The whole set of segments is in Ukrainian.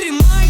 тримай.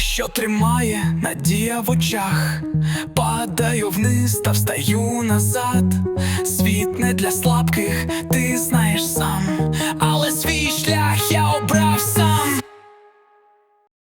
що тримає надія в очах, падаю вниз та встаю назад, світ не для слабких.